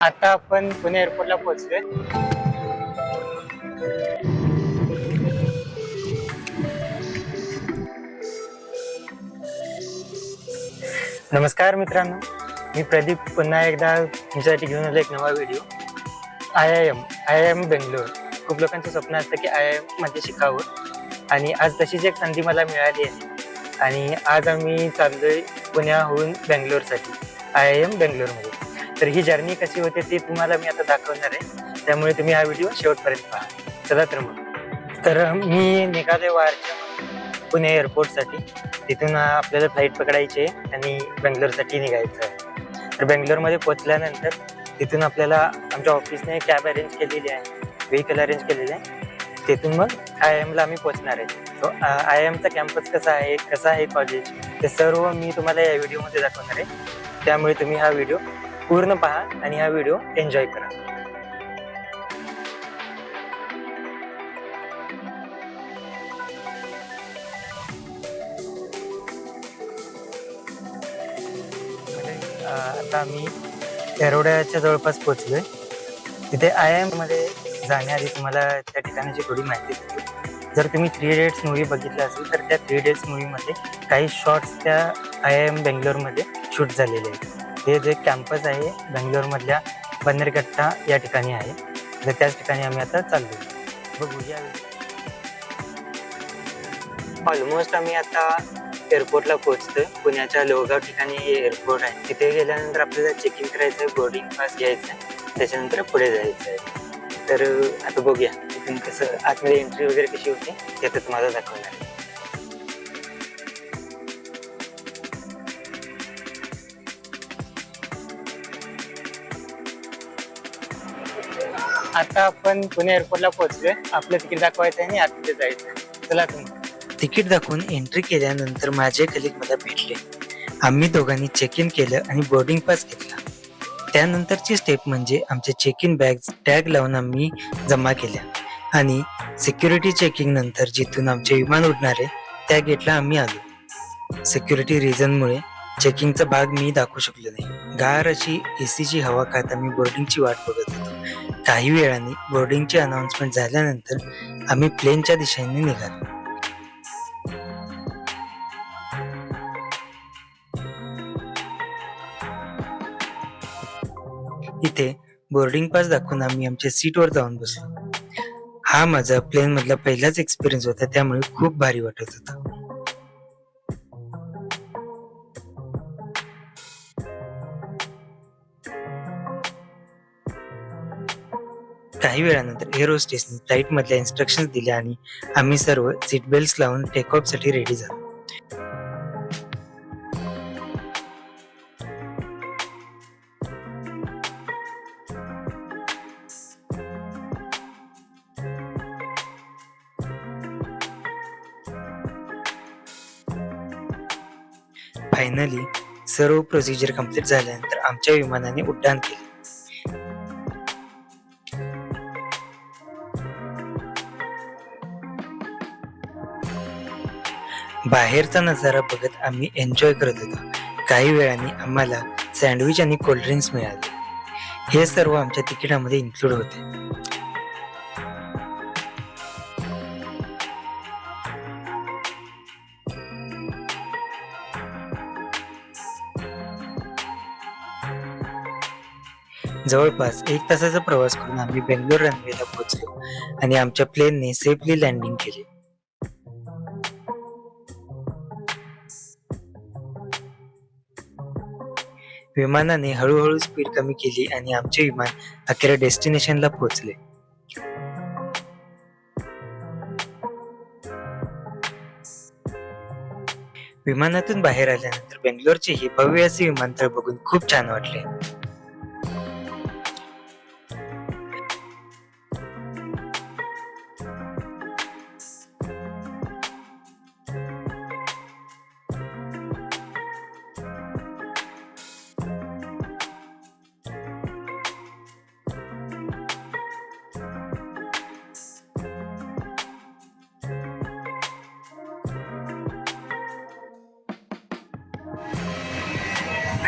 आता आपण पुणे एअरपोर्टला पोहोचलोय. नमस्कार मित्रांनो मी प्रदीप पुन्हा एकदा तुमच्यासाठी घेऊन आलो एक नवा video I I M I I M Bangalore. खूप लोकांचं स्वप्न असतं की आय आय एममध्ये शिकावं. आणि आज तशीच एक संधी मला मिळाली आहे. आणि आज आम्ही चाललोय पुण्याहून बेंगलोरसाठी. आय आय एम बेंगलोरमध्ये. तर ही जर्नी कशी होते ती तुम्हाला मी आता दाखवणार आहे. त्यामुळे तुम्ही हा व्हिडिओ शेवटपर्यंत पहा. चला तर मग. तर मी निघालोय वारच्या पुणे एअरपोर्टसाठी तिथून आपल्याला फ्लाईट पकडायची आहे आणि बेंगलोरसाठी निघायचं आहे. तर बेंगलोरमध्ये पोचल्यानंतर तिथून आपल्याला आमच्या ऑफिसने कॅब अरेंज केलेली आहे. व्हेकल अरेंज केलेली आहे. तिथून मग आय एमला आम्ही पोहोचणार आहे. तो आय एमचा कॅम्पस कसा आहे कसा आहे कॉलेज ते सर्व मी तुम्हाला या व्हिडिओमध्ये दाखवणार आहे. त्यामुळे तुम्ही हा व्हिडिओ पूर्ण पहा आणि हा व्हिडिओ एन्जॉय करा. आता मी एरोड्याच्या जवळपास पोहोचलोय. तिथे आय एममध्ये जाण्याआधी तुम्हाला त्या ठिकाणाची थोडी माहिती देतो. जर तुम्ही थ्री डेट्स मूवी बघितला असेल तर त्या थ्री डेट्स मूवीमध्ये काही शॉर्ट्स त्या आय आय एम बेंगलोरमध्ये शूट झालेले आहेत. हे जे कॅम्पस आहे बेंगलोरमधल्या बन्नेरकट्टा या ठिकाणी आहे. तर त्याच ठिकाणी आम्ही आता चाललो बघूया ऑलमोस्ट आम्ही आता एअरपोर्टला पोहोचतोय. पुण्याच्या लोहगाव ठिकाणी एअरपोर्ट आहे. तिथे गेल्यानंतर आपल्याला चेक इन करायचं आहे बोर्डिंग पास घ्यायचं आहे त्याच्यानंतर पुढे जायचं आहे तर आता बघूया. तिथून कसं आतमध्ये एंट्री वगैरे कशी होते ते आता तुम्हाला दाखवणार आहे. आता आपण पुणे एअरपोर्टला पोहोचलोय. आपलं तिकीट दाखवायचं आहे आणि आतमध्ये जायचं चला तुम्ही. तिकीट दाखवून एंट्री केल्यानंतर माझे कलिक मला भेटले. आम्ही दोघांनी चेक इन केलं आणि बोर्डिंग पास घेतला. त्यानंतरची स्टेप म्हणजे आमचे चेक इन बॅग टॅग लावून आम्ही जमा केल्या. आणि सिक्युरिटी चेकिंग नंतर जिथून आमचे विमान उडणार आहे त्या गेटला आम्ही आलो. सिक्युरिटी रिझनमुळे चेकिंगचा भाग मी दाखवू शकलो नाही. गार अशी एसीची हवा खात आम्ही बोर्डिंगची वाट बघत होतो. काही वेळाने बोर्डिंगची अनाउन्समेंट झाल्यानंतर आम्ही प्लेनच्या दिशेने निघालो. इथे बोर्डिंग पास दाखवून आम्ही आमच्या सीटवर जाऊन बसलो. हा माझा प्लेन मधला पहिलाच एक्सपिरियन्स होता त्यामुळे खूप भारी वाटत होता. काही वेळानंतर एअर फ्लाईटमधल्या फ्लाईट मधल्या इन्स्ट्रक्शन दिल्या आणि आम्ही सर्व सीट बेल्ट लावून टेकसाठी रेडी झालो. फायनली सर्व प्रोसिजर कंप्लीट झाल्यानंतर आमच्या विमानाने उड्डाण केले. बाहेरचा नजारा बघत आम्ही एन्जॉय करत होतो. काही वेळाने आम्हाला सँडविच आणि कोल्ड्रिंक्स मिळाले. हे सर्व आमच्या तिकिटामध्ये इन्क्लूड होते. जवळपास एक तासाचा प्रवास करून आम्ही बेंगलोर रनवेला पोहोचलो आणि आमच्या प्लेनने सेफली लँडिंग केली. विमानाने हळूहळू स्पीड कमी केली आणि आमचे विमान अखेर डेस्टिनेशनला पोहोचले. विमानातून बाहेर आल्यानंतर बेंगलोरचे हे भव्य असे विमानतळ बघून खूप छान वाटले.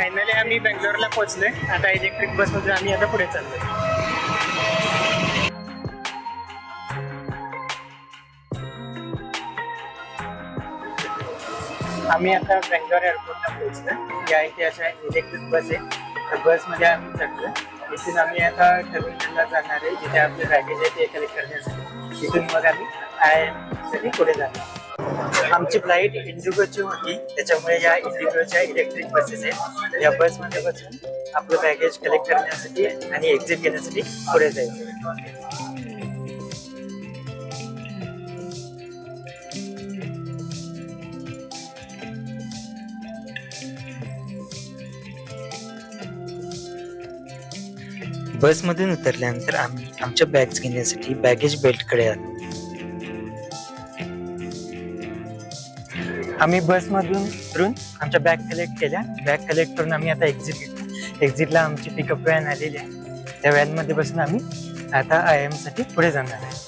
फायनली आम्ही बेंगलोरला पोहोचलोय. आता इलेक्ट्रिक बसमध्ये आम्ही आता पुढे चाललोय. आम्ही आता बेंगलोर एअरपोर्टला पोहोचलोय. या इथे अशा इलेक्ट्रिक बस आहे. बसमध्ये आम्ही चढलो इथून आम्ही आता टर्मिनलला जाणार आहे जिथे आपले बॅगेज आहे ते कलेक्ट करण्यासाठी. तिथून मग आम्ही आय एमसाठी पुढे जाणार. आमची फ्लाईट इंडिगोची होती. त्याच्यामुळे या इंडिगोच्या इलेक्ट्रिक बसेस आहेत. या बसमध्ये बसून आपलं बॅगेज कलेक्ट करण्यासाठी आणि एक्झिट घेण्यासाठी पुढे जायचं. बसमधून उतरल्यानंतर आम्ही आमच्या बॅग्स घेण्यासाठी बॅगेज बेल्टकडे आलो. आम्ही बसमधून उतरून आमच्या बॅग कलेक्ट केल्या. बॅग कलेक्ट करून आम्ही आता एक्झिट घेतली. एक्झिटला आमची पिकअप व्हॅन आलेली आहे. त्या व्हॅनमध्ये बसून आम्ही आता आय एमसाठी पुढे जाणार आहे.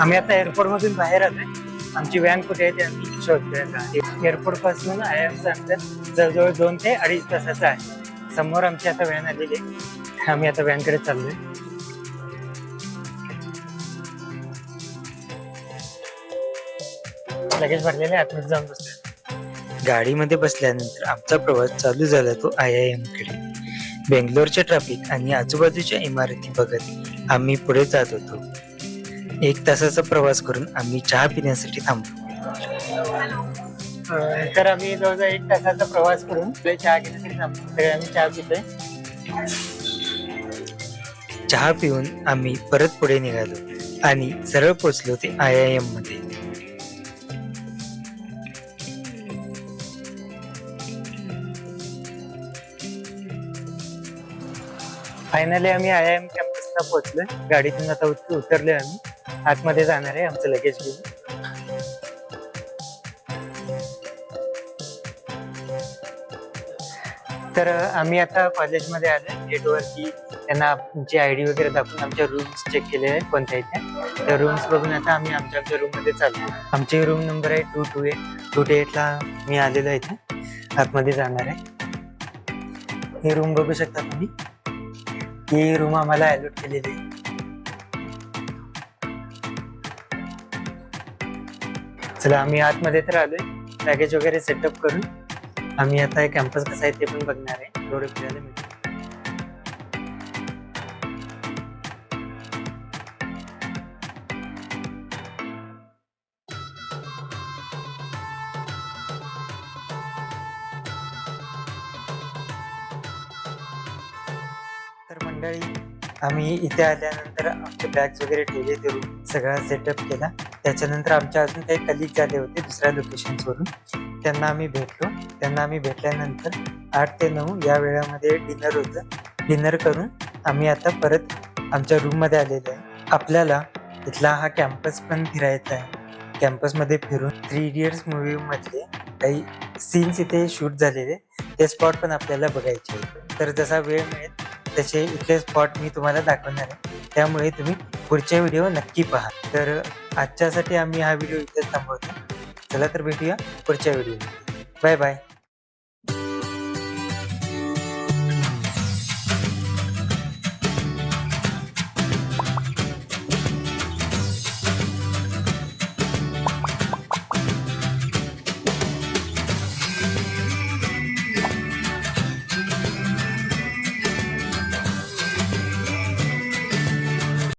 आम्ही आता एअरपोर्टमधून बाहेर आलो आहे आमची व्हॅन कुठे आहे ते आम्ही शोधतोय आता आय एमचं अंतर जवळजवळ दोन ते अडीच तासाचं आहे. समोर आमची आता व्हॅन आलेली आहे. आम्ही आता व्हॅनकडे चाललोय. लगेच भरलेले आतमध्ये जाऊन बसतोय गाडीमध्ये बसल्यानंतर आमचा प्रवास चालू झाला तो आय आय एमकडे. बेंगलोरचे ट्रॅफिक आणि आजूबाजूच्या इमारती बघत आम्ही पुढे जात होतो. एक तासाचा प्रवास करून आम्ही चहा पिण्यासाठी थांबलो. तर आम्ही जवळजवळ एक तासाचा प्रवास करून चहा घेण्यासाठी थांबलो. सगळे आम्ही चहा पितोय. चहा पिऊन आम्ही परत पुढे निघालो आणि सरळ पोचलो ते आय आय एममध्ये. फायनली आम्ही आय आय एम कॅम्पसला पोहोचलोय. गाडीतून आता उत- उतरलोय आम्ही. आतमध्ये जाणार आहे आमचं लगेज घेऊन. तर आम्ही आता कॉलेजमध्ये आलो गेटवरती त्यांना आमची आय डी वगैरे दाखवून आमच्या रूम्स चेक केले आहेत कोणत्या इथे त्या. रूम्स बघून आता आम्ही आमच्या आमच्या रूममध्ये चाललो आमची रूम नंबर आहे two two eight two two एटला मी आलेलो आहे इथे. आतमध्ये जाणार आहे. ही रूम बघू शकता तुम्ही. ही रूम आम्हाला अलॉट केलेली आहे. चला आम्ही आतमध्ये तर आलोय. बॅगेज वगैरे सेटअप करून आम्ही आता कॅम्पस कसा आहे ते पण बघणार आहे. थोडं फिरायला मिळतं मंडळी आम्ही इथे आल्यानंतर आमचे बॅग्स वगैरे ठेवले देऊन सगळा सेटअप केला. त्याच्यानंतर आमच्या अजून काही कलिक झाले होते दुसऱ्या लोकेशन्सवरून त्यांना आम्ही भेटलो. त्यांना आम्ही भेटल्यानंतर आठ ते नऊ या वेळामध्ये डिनर होतं. डिनर करून आम्ही आता परत आमच्या रूममध्ये आलेलो आहे. आपल्याला इथला हा कॅम्पस पण फिरायचा आहे. कॅम्पसमध्ये फिरून थ्री इडियट्स मूवीमधले काही सीन्स इथे शूट झालेले ते स्पॉट पण आपल्याला बघायचे तर जसा वेळ मिळेल तसे इथले स्पॉट मी तुम्हाला दाखवणार आहे. त्यामुळे तुम्ही पुढचे व्हिडिओ नक्की पहा. तर आजच्यासाठी आम्ही हा व्हिडिओ इथेच थांबवतो. चला तर भेटूया पुढच्या व्हिडिओ बाय बाय